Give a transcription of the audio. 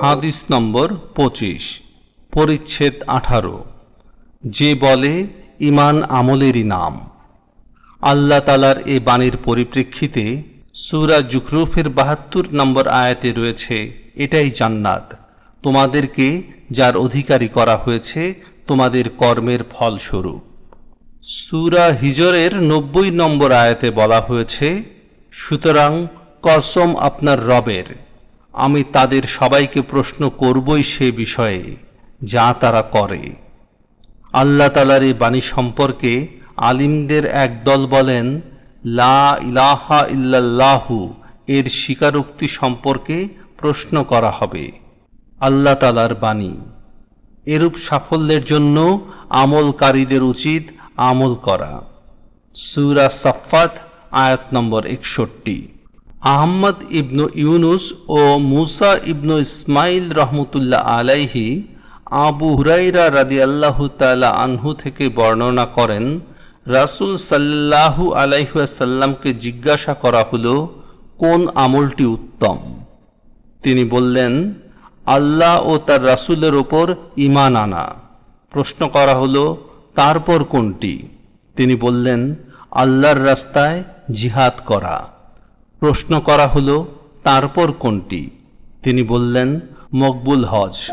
হাদিস নম্বর পঁচিশ, পরিচ্ছেদ আঠারো। যে বলে, ইমান আমলেরই নাম। আল্লাহ তালার এ বাণীর পরিপ্রেক্ষিতে সুরা জুখরুফের বাহাত্তর নম্বর আয়াতে রয়েছে, এটাই জান্নাত। তোমাদেরকে যার অধিকারী করা হয়েছে, তোমাদের কর্মের ফলস্বরূপ। সুরা হিজরের নব্বই নম্বর আয়াতে বলা হয়েছে, সুতরাং কসম আপনার রবের আমি তাদের সবাইকে প্রশ্ন করবই সে বিষয়ে, যা তারা করে। আল্লাহ তালার এই বাণী সম্পর্কে আলিমদের একদল বলেন, লা ইলাহা ইল্লাল্লাহু, এর স্বীকারোক্তি সম্পর্কে প্রশ্ন করা হবে। আল্লাহ তালার বাণী। এরূপ সাফল্যের জন্য আমলকারীদের উচিত আমল করা। সুরা সাফাত আয়াত নম্বর একষট্টি। আহম্মদ ইবনু ইউনুস ও মুসা ইবনু ইসমাইল রহমতুল্লাহ আলাইহি আবু হুরাইরা রাদি আল্লাহ তালা আনহু থেকে বর্ণনা করেন, রাসুল সাল্লাহু আলাইসাল্লামকে জিজ্ঞাসা করা হলো, কোন আমলটি উত্তম? তিনি বললেন, আল্লাহ ও তার রাসূলের ওপর ইমান আনা। প্রশ্ন করা হলো, তারপর কোনটি? তিনি বললেন, আল্লাহর রাস্তায় জিহাদ করা। প্রশ্ন করা হলো তারপর কোনটি? তিনি বললেন মকবুল হজ।